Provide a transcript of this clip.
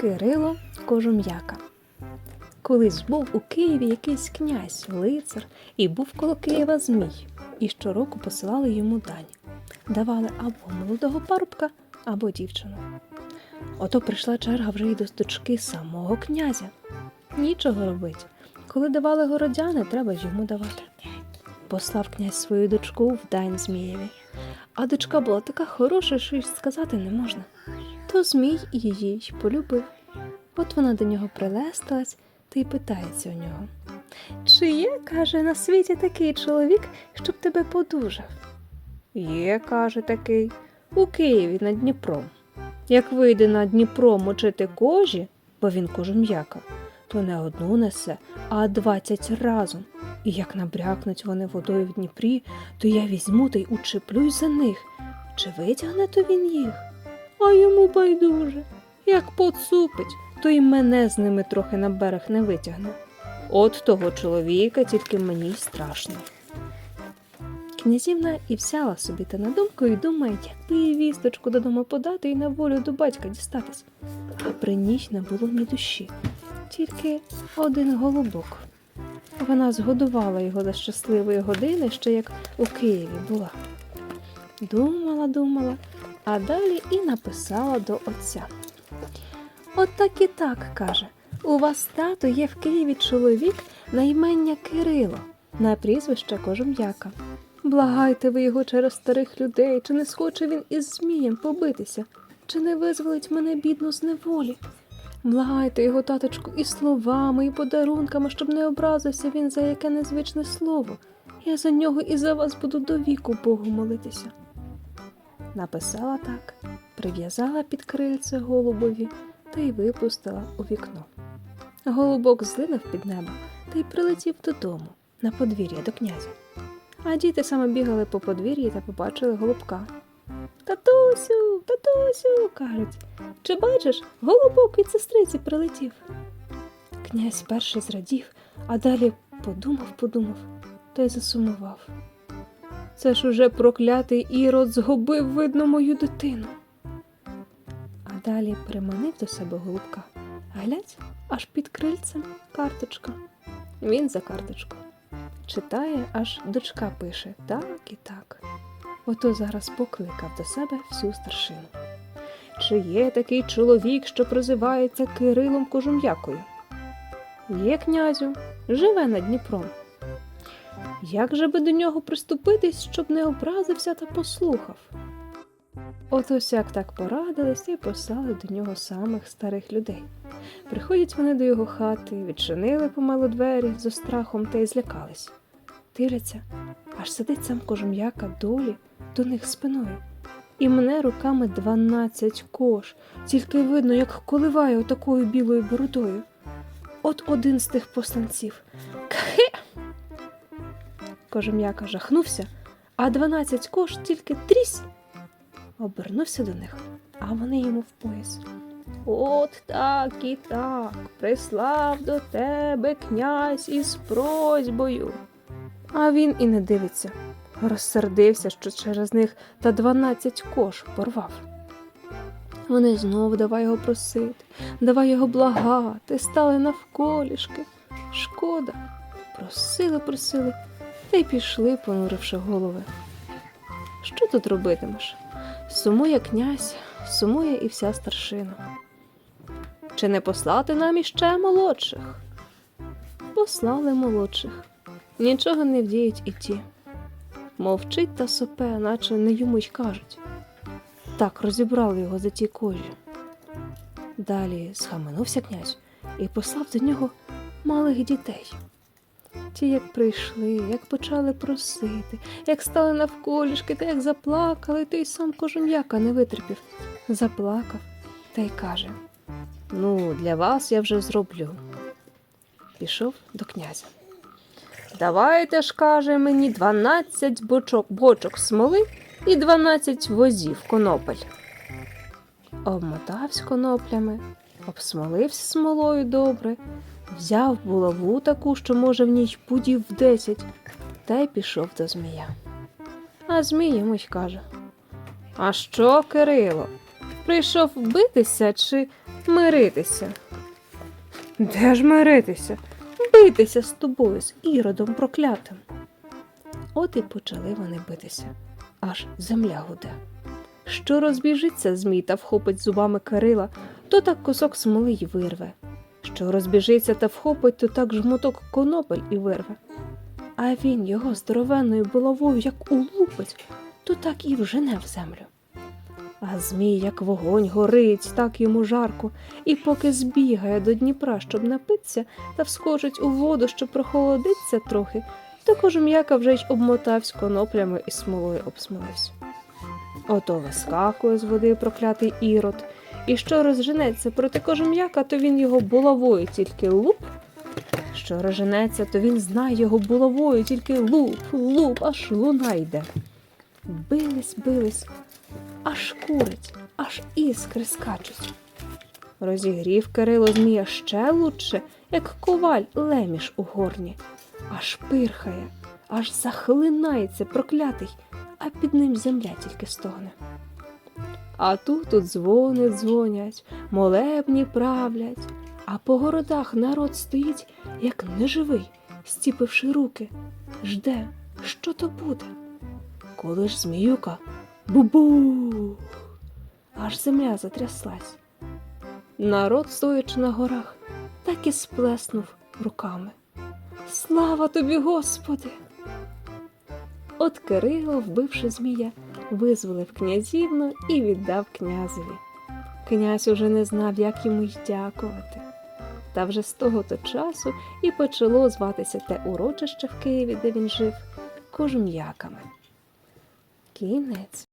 Кирило Кожум'яка. Колись був у Києві якийсь князь, лицар, і був коло Києва змій, і щороку посилали йому дань. Давали або молодого парубка, або дівчину. Ото прийшла черга вже й до дочки самого князя. Нічого робить. Коли давали городяни, треба й йому давати. Послав князь свою дочку в дань Змієві. А дочка була така хороша, що й сказати не можна. То Змій її й полюбив. От вона до нього прилестилась та й питається у нього. Чи є, каже, на світі такий чоловік, щоб тебе подужав? Є, каже такий, у Києві над Дніпром. Як вийде на Дніпро мочити кожі, бо він кожум'яка, то не одну несе, а двадцять разом. І як набрякнуть вони водою в Дніпрі, то я візьму та й учеплюсь за них. Чи витягне то він їх? А йому байдуже. Як поцупить, то й мене з ними трохи на берег не витягне. От того чоловіка тільки мені й страшно. Князівна і взяла собі та на думку і думає, як би їй вісточку додому подати і на волю до батька дістатись. А при ній не було ні душі, тільки один голубок. Вона згодувала його до щасливої години, ще як у Києві була. Думала, думала, а далі і написала до отця. От так і так, каже. У вас тато є в Києві чоловік на імення Кирило, на прізвище Кожум'яка. Благайте ви його через старих людей, чи не схоче він із Змієм побитися, чи не визволить мене бідну з неволі. Благайте його, таточку, і словами, і подарунками, щоб не образився він за яке незвичне слово. Я за нього і за вас буду до віку Богу молитися. Написала так, прив'язала під крильце голубові та й випустила у вікно. Голубок злинув під небо та й прилетів додому на подвір'я до князя. А діти саме бігали по подвір'ї та побачили голубка. Татусю, татусю, кажуть, чи бачиш, голубок від сестриці прилетів. Князь перший зрадів, а далі подумав, подумав та й засумував. Це ж уже проклятий ірод згубив, видно, мою дитину. А далі приманив до себе голубка. Глядь, аж під крильцем карточка. Він за карточку. Читає, аж дочка пише так і так. Ото зараз покликав до себе всю старшину. Чи є такий чоловік, що прозивається Кирилом Кожум'якою? Є князю, живе над Дніпром. Як же би до нього приступитись, щоб не образився та послухав? Ото сяк так порадились і послали до нього самих старих людей. Приходять вони до його хати, відчинили помалу двері зо страхом та й злякались. Дивляться, аж сидить сам кожум'яка долі до них спиною. І мене руками дванадцять кош, тільки видно, як коливає отакою білою бородою. От один з тих посланців. Кхе! Кожум'яка жахнувся, а дванадцять кош тільки трісь. Обернувся до них, а вони йому в пояс. От так і так прислав до тебе князь із просьбою. А він і не дивиться. Розсердився, що через них та дванадцять кош порвав. Вони знову давай його просити, давай його благати, стали навколішки. Шкода. Просили, просили, та й пішли, понуривши голови. Що тут робитимеш? Сумує князь, сумує і вся старшина. Чи не послати нам іще молодших? Послали молодших. Нічого не вдіють і ті. Мовчить та сопе, наче не йому й кажуть. Так розібрали його за ті кожі. Далі схаменувся князь і послав до нього малих дітей. Ті, як прийшли, як почали просити, як стали навколішки, та як заплакали, та й сам кожум'яка не витерпів. Заплакав та й каже: Ну, для вас я вже зроблю. Пішов до князя. Давайте ж, каже мені, дванадцять бочок, бочок смоли і дванадцять возів конопель. Обмотався коноплями, обсмолився смолою добре, взяв булаву таку, що може в ній пудів в десять, та й пішов до змія. А змій йому й каже: А що, Кирило? Прийшов битися чи миритися. Де ж миритися? Битися з тобою, з іродом проклятим. От і почали вони битися, аж земля гуде. Що розбіжиться змій та вхопить зубами Кирила, то так кусок смоли й вирве. Що розбіжиться та вхопить, то так жмоток конопель і вирве. А він його здоровенною булавою, як улупить, то так і вжене в землю. А змій, як вогонь, горить, так йому жарко, і поки збігає до Дніпра, щоб напитися, та вскочить у воду, щоб прохолодиться трохи, то кожум'яка вже й обмотавсь коноплями і смолою обсмолився. Ото вискакує з води проклятий ірод, і що розженеться проти кожум'яка, то він його булавою тільки луп. Що розженеться, то він знає його булавою, тільки луп, луп, аж луна йде. Бились, бились, аж курить, аж іскри скачуть. Розігрів Кирило Змія ще лучше, як коваль леміш у горні. Аж пирхає, аж захлинається проклятий, а під ним земля тільки стогне. А тут тут дзвони дзвонять, молебні правлять, а по городах народ стоїть, як неживий, стіпивши руки, жде, що то буде. Коли ж зміюка бу-бух, аж земля затряслась. Народ, стоячи на горах, так і сплеснув руками. Слава тобі, Господи! От Кирило, вбивши змія, визволив князівну і віддав князеві. Князь уже не знав, як йому й дякувати. Та вже з того то часу і почало зватися те урочище в Києві, де він жив, кожум'яками. Кінець.